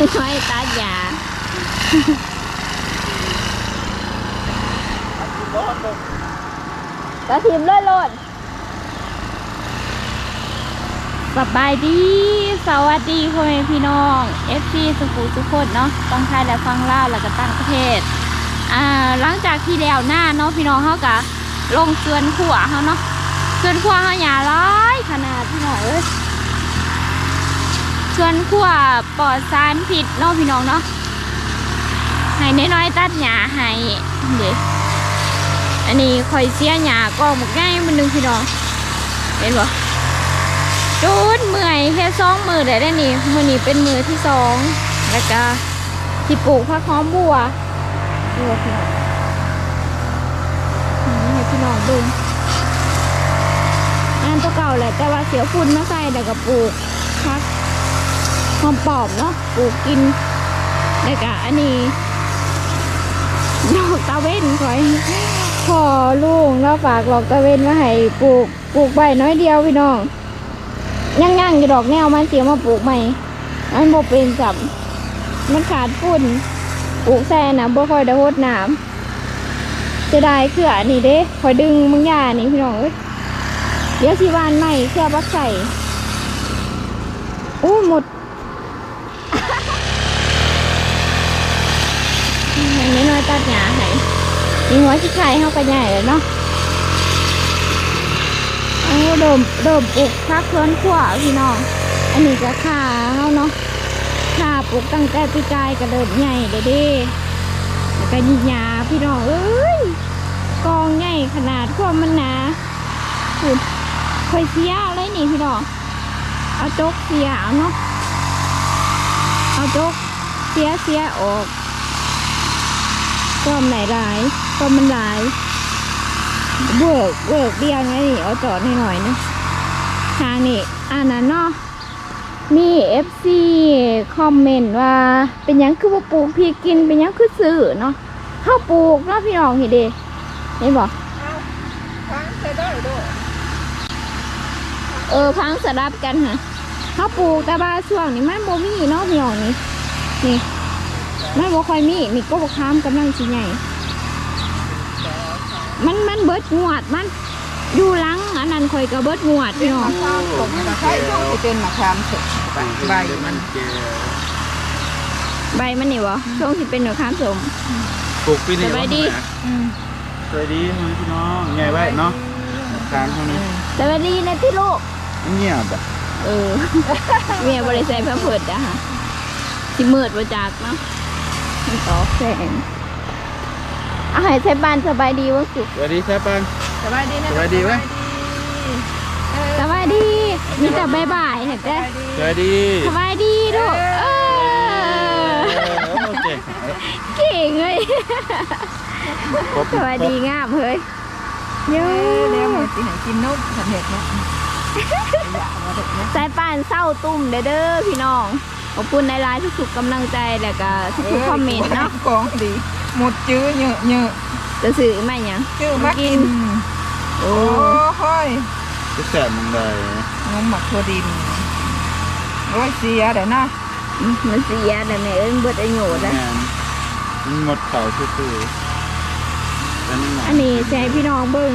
น้อยตาหยาตาทีมเลยโลดสบายดี สวัสดีพ่อแม่พี่น้อง FC สุขุสุขคนเนาะฟังไทยและฟังลาวแล้วก็ต่างประเทศ อ่า หลังจากที่แล้วหน้าเนาะพี่น้องเขากะลงเชือนขัวเขาเนาะเชือนขัวเขาหยาร้ายขนาดพี่น้องเอ้ย เชือนขั้วปลอดสารผิดนาะพี่น้องเนาะให้น้อยๆตัดหญ้าให้เด็อันนี้คอยเสียหญ้ากองหมกง่ายมันหนึงพี่น้อง เห็นบ่จูดเมื่อยแค่สองมือได้ได้นี่มือนี้เป็นมือที่สองแล้วก็ที่ปลูกผักหอมบัวดูพี่น้องนี่ให้พี่น้องดูงานตัวเก่าแหละแต่ว่าเสียวฝุ่นมาใส่แต่ก็ปลูกพัก หอมปอบเนาะปลูกกินแล้วก็อันนี้ดอกตาเวนคอยพอลุงแล้วฝากดอกตาเวนมาให้ปลูกปลูกใบน้อยเดียวพี่น้องย่างๆอยู่ดอกแนวมันเสียมาปลูกใหม่มันบ่เป็นจับมันขาดฝุ่นปลูกแซ่นะบ่ค่อยได้โหดน้ำจะได้คืออันนี้เด้คอยดึงมึงยานี่พี่น้องเอ้ยเดี๋ยวสิวานใหม่เครือบักใส่อู้หมด ให้น้อยตัดหญ้าให้มีหัวชิไข่เฮาก็ใหญ่แล้วเนาะเอาเดิมเดิมปลูกพักเพื่อนขั้วพี่น้อง อันนี้ก็ขาเฮาเนาะถ้าปลูกตั้งแต่ปีกายก็เริ่มใหญ่เลยด้แล้วก็ยิหยาพี่น้องเอ้ยกองใหญ่ขนาดความมันหนาคุณค่อยเสียอะไรนี่พี่น้อง เอาจกเสียเอาเนาะ เอาจกเสียเสียออก ความไหนหลายความมันหลายเบิกเบิกเดียวนะนี่เอาจอดหน่อยๆนะทางนี่อันนั้นเนาะมีเอฟซีคอมเมนต์ว่าเป็นหยังคือว่าปลูกพี่กินเป็นหยังคือซื้อเนาะเข้าปลูกเนาะพี่น้องเห็นเด้เห็นบอกฟังใส่ได้ด้วยเออพังสลับกันฮะเข้าปลูกแต่ว่าช่วงนี้มันบ่มีเนาะพี่น้องนี่นี่ มันบ่ค่อยมีนี่ก็บ่ค้ามกำลังสิใหญ่ มันมันเบิดงวดมันอยู่หลังอันนั้นข่อยก็เบิดงวดพี่น้องผมใช้ช่วงที่เป็นมะขามสดใบมันเจอใบมันนี่บ่ช่วงที่เป็นหนูค้ามสมปลูกปีนี้สบายดีสวัสดีน้องพี่น้องไงไว้เนาะทานเท่านี้สวัสดีนะที่ลูกเงียบอะเออเมียบริษัทเพิ่มเพิดอะค่ะสิมืดมาจากเนาะ มันต่อแสงอาหารใช้บ้านสบายดีวะสุสวัสดีครับปัง สบายดีนะสบายดีไหม สบายดี มีแต่บายบายเห็นไหมสวัสดีสบายดีลูกเออโอเคเก่งเลยครบสบายดีงามเฮ้ยโย่เดี๋ยวมันกินไหนกินนกสำเร็จเนี่ยสายป่านเศร้าตุ่มเด้อเด้อพี่น้อง ขอบคุณในไลน์ทุกๆกำลังใจแล้วก็ทุกๆคอมเมนต์เนาะกองดี หมดจื้อเยอะเยอะจะซื้อไหมยังจื้อมากิน โอ้โอ้ค่อยจะแสบมึงเลยงมหมักถั่วดินโอ้ยเสียเดี๋ยวนะมันเสียแต่แม่เอ้ยมันเบิดอายุแล้วงานมันหมดเข่าซื่อๆอันนี้หน่อยอันนี้จะให้พี่น้องเบิ่ง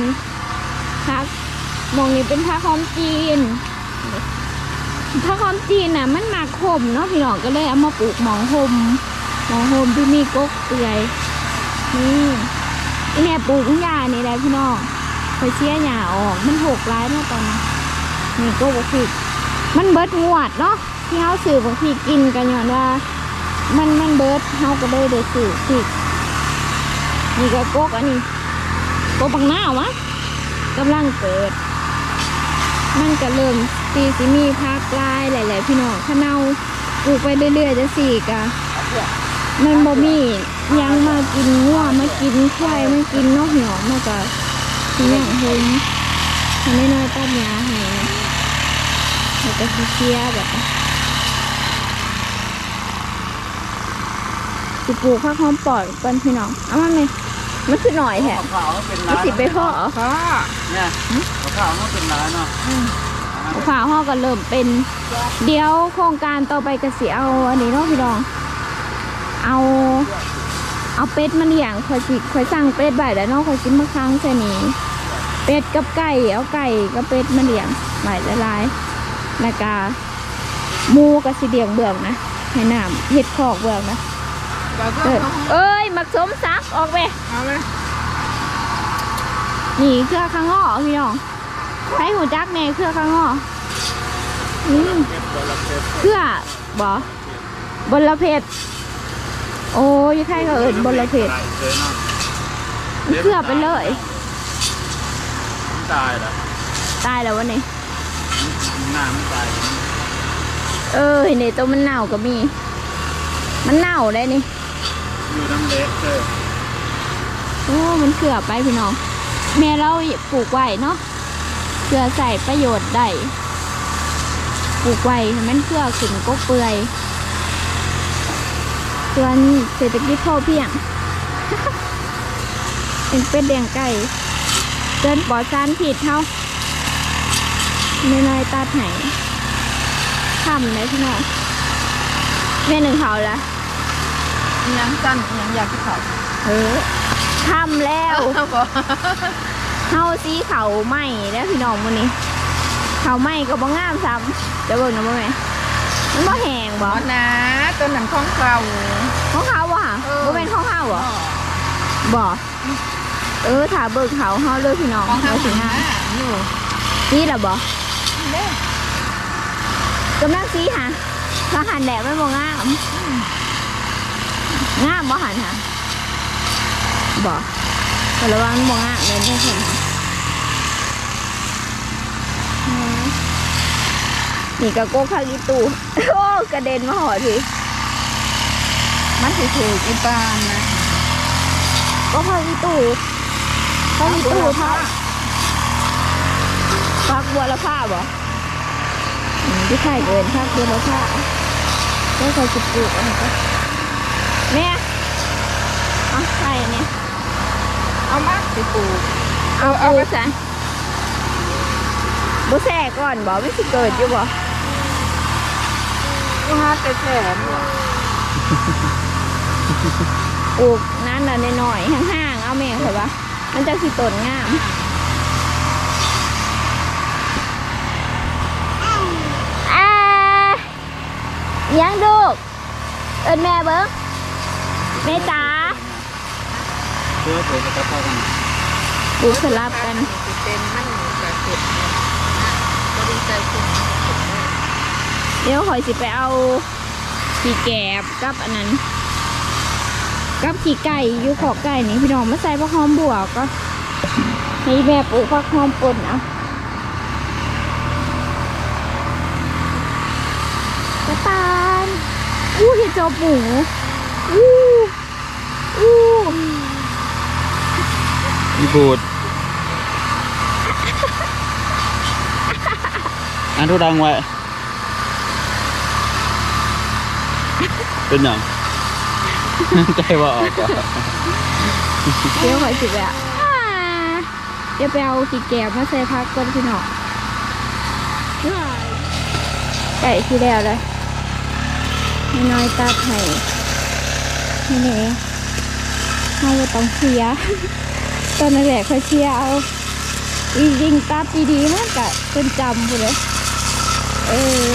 พักหมองนี้เป็นพักหอมจีน พักหอมจีนน่ะ มันหมักขมเนาะพี่น้องก็เลยเอามาปลูกหมองหมหมองหมที่มีกกเปื่อยนี่อีเนี่ยปลูกหญ้านี่แหละพี่น้องคอยเชี่ยหญ้าออก มันหกร้ายเนาะตอนนี้นี่ก็บอกผิดมันเบิดงวดเนาะที่เขาสื่อบางทีกินกันย้อนว่า มันมันเบิดเขาก็เลยได้สื่อผิดนี่ก็กกอันนี้โกบังหน้าวะกำลังเกิด มันก็เริ่ม ตีสิมีพักลายหลาย ๆ พี่น้องขะเนาปลูกไปเรื่อย ๆ จะสี่กะมันบ่มีหยังมากินงัวมากินควายมากินนกหยองมันก็สิหยังเฮงทำให้น้อยตัดยาให้แล้วก็สิเชียแบบนี้สิปลูกผักหอมปอดก่อนพี่น้องเอามาไหมมันคือหน่อยแท้ขาวๆมันเป็นมัร้านนสิไปพ่อพ่อเนี่ยขาวๆมันเป็นร้านเนาะ มะพร้าวเฮาก็เริ่มเป็นเดี๋ยวโครงการต่อไปก็สิเอาอันนี้เนาะพี่น้อง เอาเอาเป็ดมาเลี้ยงคอยสิคอยสั่งเป็ดไว้แล้วเนาะคอยสิมาค้างใส่นี้เป็ดกับไก่เอาไก่กับเป็ดมาเลี้ยงไว้ละลายๆแล้วก็หมูก็สิเลี้ยงเบื้องนะให้น้ำเฮ็ดคอกเบื้องนะเราก็เอิ้นเอ้ยมักสมซักออกไปเอาเลยนี่เครือข้างงอพี่น้อง ใช้หูจักแน่เครือข้างงออืมเก็บตัวละเก็บเครือบอบนละเพชรโอ้ยใครเขาเอิญบนละเพชรเลยเนาะเครือไปเลยตายแล้วตายแล้ววันนี้หน้ามันตายเออเห็นในตัวมันเน่าก็มี มันเน่าได้นี่อยู่น้ำเล็กเลยโอ้ มันเครือไปพี่น้อง แม่เราปลูกไว้เนาะ เครือใส่ประโยชน์ได้ปลูกไว้ให้มันเครือขึ้นก็เปื่อย ส่วนเศรษฐกิจพอเพียงเป็นเป็ดเลี้ยงไก่เกินปลอดสารผิดเท่าไม่น้อยๆตัดไหนทำเลยพี่น้องแม่หนึ่งเขาละยังสั้นยังอยากที่เขาเออทำแล้ว เอาบ่เฮาซีเขาไหม้แล้วพี่น้องมื้อนี้เขาไหม้ก็บ่งามซ้ำจะเบิ่งนะบ่แม่มันบ่แห้งบ่บ่นะตัวหนังของเราของเขาบ่ฮะเออ บ่เป็นของเฮาบ่บ่เออถ้าเบิ่งเขาเฮาเลยพี่น้องของเขาว่าสิถึงงานะมอยู่นี่ล่ะบ่เด้กำลังซีหะถ้าหันแดดมันบ่งาม งามบ่หันหะบ่ แต่ระวังมันบ่งามเลยเนี่เพิ่นนี่ก็โกคาลิตูโอ้กระเด็นมาหอทีมันสิถูกอีปานนะก็คาลิตูคาลิตูพักพักบัวละผ้าบ่อืมที่ไข่เกินพักบัวละผ้าก็เคยจุดปลูกอันนี้ก็แม่เอาใส่เนี่ย เอามาสิปลูกเอาเอาปลูไปกซะบุแส่ก่อนบ่ไม่สิเกิดอยู่บ่กูหาแต่แสนว่ะปลูกนั่นน่ะน้อยๆห่างๆเอาแม่เหรอวะมันจะสิต้นงามอ่ายังดูกเอินแม่เบิ้งแม่จ๋า เพื่อเผื่อจะกระเพาะกันปลูกสลับกันเป็นมันก็เก็บเนี่ยก็ดีใจคุณเดี๋ยวข่อยสิไปเอาขี้แกบกับอันนั้น กับขี้ไก่อยู่ขอกไก่นี่พี่น้องมาใส่ผักหอมบวกก็ให้แม่ปลูกผักหอมป่นเอากระตานอู้เห็ดจอบหมูอู้ มีบูดอันทุดังไว้ เป็นหยังใจว่าออกก่อนเดี๋ยวขอยสิไปอะเดี๋ยวไปเอาขี้แกบมาใส่ผักก่อนพี่หนอไก่ที่แล้วเลยให้น้อยตัดให้ให้เน่เราต้องเสีย ตอนนั้นแหละเขาเชียร์เอาอียิงตาปีดีมันกะเป็นจำไปเลยเออ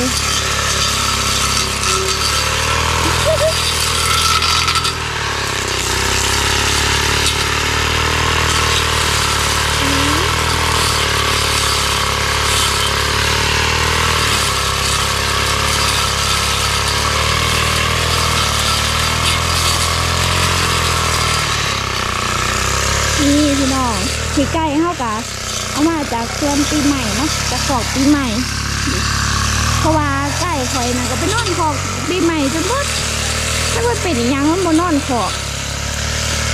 นี่ พี่น้องขี้ไก่เฮากะเอามาจากเพื่อนปีใหม่เนาะจากขอกปีใหม่ เพราะว่าไก่คอยนะก็ไปนอนขอกปีใหม่จนหมดถ้าว่าเป็นอหยังมันบ่นอนขอก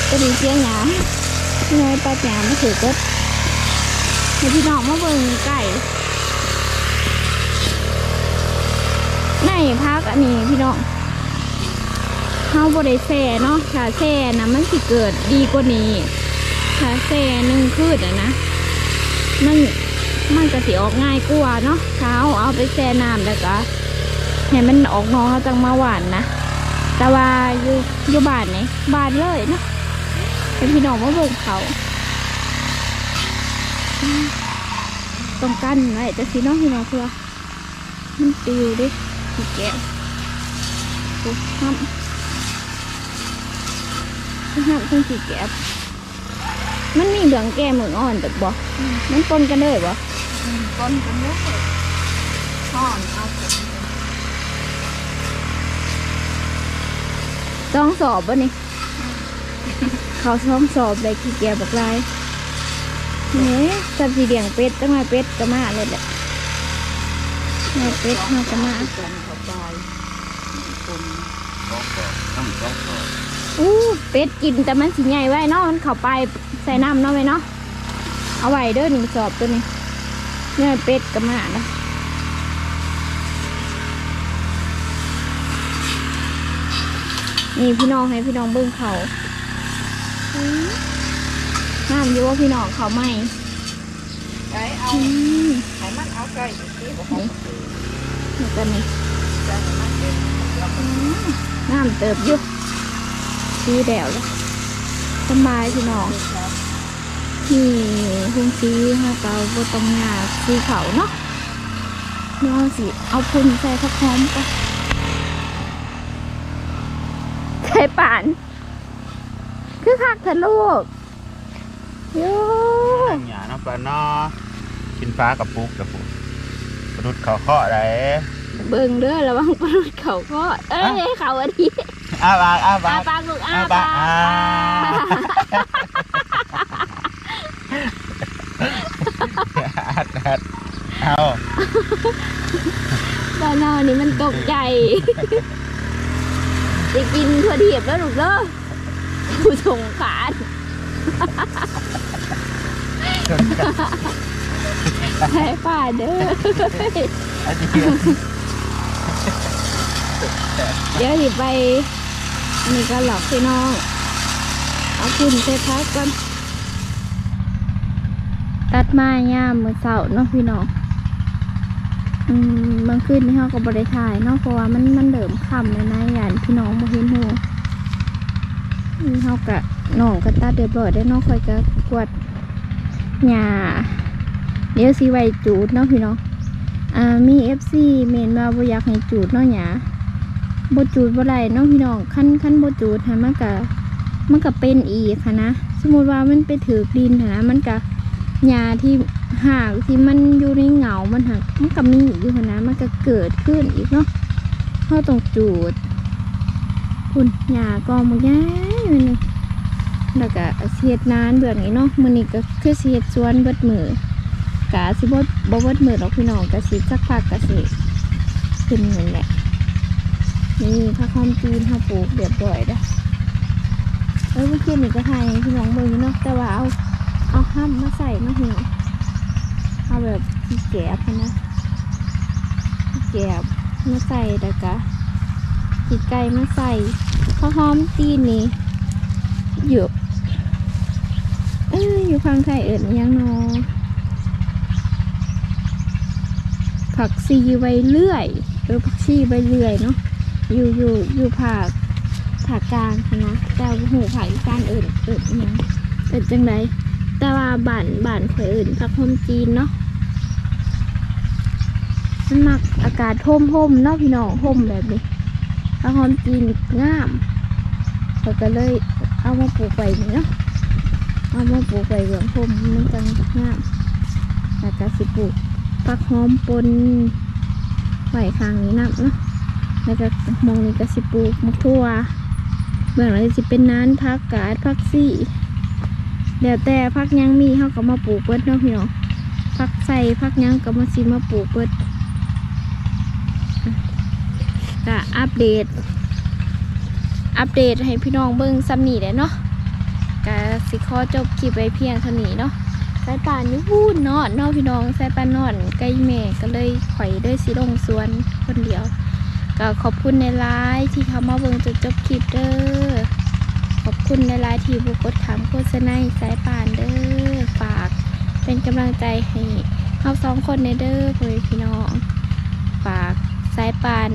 ก็ดีเสียงหยามพี่น้อยตัดหยามมาถือก็ให้พี่น้องมาเบิ่งไก่ในพักอันนี้พี่น้องเฮาบ่ได้แซ่เนาะถ้าแซ่นะมันสิเกิดดีกว่านี้าแซ่หนึ่งคืนอะนะมันมันก็สิออกง่ายกว่าเนาะเช้าเอาไปแช่น้ำแล้วก็ให้มันออกนอกเขาจังมาหวานนะแต่ว่าอยู่อยู่บ้านนี่บ้านเลยเนาะเป็นพี่น้องมาเบิ่งเขาต้องกั้นไว้แต่สิเน้องพี่น้องเพื่อมันปิวดิสีแก้วโอ้ห้ามห้ามต้องสีแก้ว มันมีเหลืองแก้เหมืองอ่อนแต่บ่มันปนกันเลยบ่ก้นกันเยอะห่อนเอาผมต้องสอบบ่นี่ เขาต้องสอบเลยขี้แก้วบักลายเนี่ยจับสีเดียงเป็ดตั้งมาเป็ดก็มาเลยแหละแม่เป็ดเฮาก็มากันเข้าไปคนต้องสอบต้องสอบสอบอู้เป็ดกินแต่มันสิใหญ่ไว้เนาะมันเข้าไป ใส่น้ำเนาะไว้เนาะเอาไว้เด้อหนึ่งสอบตัวนี้เนี่ยเป็ดก็มาละนี่พี่น้องให้พี่น้องเบิ่งเขาอื้อน้ำอยู่ว่าพี่น้องเขาไหมไก่เอาอืมให้มันเอาไก่อยู่ที่บ่นี่แล้วก็นี่จะให้มันเป็นแล้วก็น้ำเติบอยู่สีแดวเลยสบายพี่น้อง ที่พุ่งซีฮะเกาบตรงหน้าสีเขาเนาะน้องสิ เอาพุ่นใส่ข้าวหอมไปใส่ป่าน คือคักเถอะลูกโย่หยาเนาะปลาเนาะกินฟ้ากับปุ๊กกับปุ๊กกระดุดเขาเคาะอะไรเบิ่งเด้อระวังปลาดุดเขาก็เอ้ยเขาอันนี้อ้าปากอ้าปาอากปากลูกอาอ้าปาปาก กอ่าอัดอัดเอาตอนนอนนี่มันตกใจจะกินทั่วเทียบแล้วลูกเด้อผู้สงขารแพ้ป่าเด้ออันนี้เดี๋ยวสิไปนี่ก็หลอกพี่น้อง เอาคุณเซพักก่อน ตัดไม้ย่ามมือเสาเนาะพี่น้องอืมบางคืนนี่เขาก็บริถ่ายเนาะเพราะว่ามันมันเดิมค่ำเลยนะยานพี่น้องบ่เห็นหูนี่เขากะน้องก็ตัดเรียบร้อยได้เนาะคอยก็กวดหญ้าเดี๋ยวสิไวจูดเนาะพี่น้องอ่ามีเอฟซีเมนมาบ่อยากให้จูดเนาะหยาบจูดบ่ได้เนาะพี่น้องคันคันบจูดให้มันก็มันก็เป็นอีกค่ะนะ สมมติว่ามันไปถือดินนนะมันก็ หญ้าที่หากที่มันอยู่ในเหงา มันหักมันก็มีอยู่หั้นนะมันก็เกิดขึ้นอีกเนาะเฮาต้องจูดคุณหญ้ากองบ่ย้ายมันนี่แล้วก็เสียดนานเบื่อนี้เนาะมื้อนี้ก็คือสิเฮ็ดสวนเบิดมือกะสิบดบวดมือหรอกพี่น้องกะสิสักพักกะสิขึ้นเงินแหละนี่ผักหอมจีนเขาปลูกเรียบร้อยแล้เอ้ยเมื่อกี้นี่ก็ให้พี่น้องเบิ่งอเนาะแต่ว่าเอา เอาห้ามมาใส่เนาะพี่น้องเอาแบบแกบนะแกบมาใส่แล้วก็ขีดไก่มาใส่ผักหอมจีนนี่อยู่เอ้ยอยู่ฟังไทยเอิญยังนอผักซีใบเลื่อยหรือผักชีใบเลื่อยเนาะอยู่อยู่อยู่ภาคภาคกลางนะแต่หูภาคอีสานเอิ่นเอิ่นอิหยังเอิ่นจังได แต่ว่าบ้านบ้านข่อยอิ่นผักหอมจีนเนาะมันมักอากาศท่มห่มเนาะพี่น้องห่มแบบนี้ผักหอมจีนงามเขาก็เลยเอามาปลูกไว้นี่เนาะเอามาปลูกไว้เบื้องห่มมันจังงามแล้วก็สิปลูกผักหอมปนไว้ข้างนี้นับเนาะแล้วก็มองนี้ก็สิปลูกมะทั่วเบื้องหลังสิเป็นน้านพักกาดพักซี่ เดี๋ยวแต่พักยังมีเขาก็มาปลูกเบิดเนาะพี่น้องพักใส่พักยังก็มาสิมาปลูกเบิดก็อัปเดต อัปเดตให้พี่น้องเบิ่งซ้ำนี่แหละเนาะก็สิขอจบคลิปไว้เพียงเท่านี้เนาะสายป่านนี่พูดนาะเนาะพี่น้องสายป่านนอนใกล้แม่ก็เลยข่อยได้สิลงสวนคนเดียว ก็ขอบคุณในไลน์ที่เขามาเบิ่งจนจบคลิปเด้อ ขอบคุณในไลน์ทีบุกดถามโฆษณาให้สายป่านเด้อฝากเป็นกำลังใจให้เราสองคนในเด้อเพื่อพี่น้อง ฝากสายปาน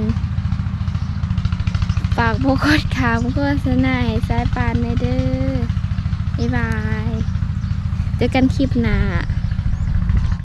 ฝากโบกดถามโฆษณาให้สายปานในเด้อบ๊ายบายเจอกันคลิปหน้า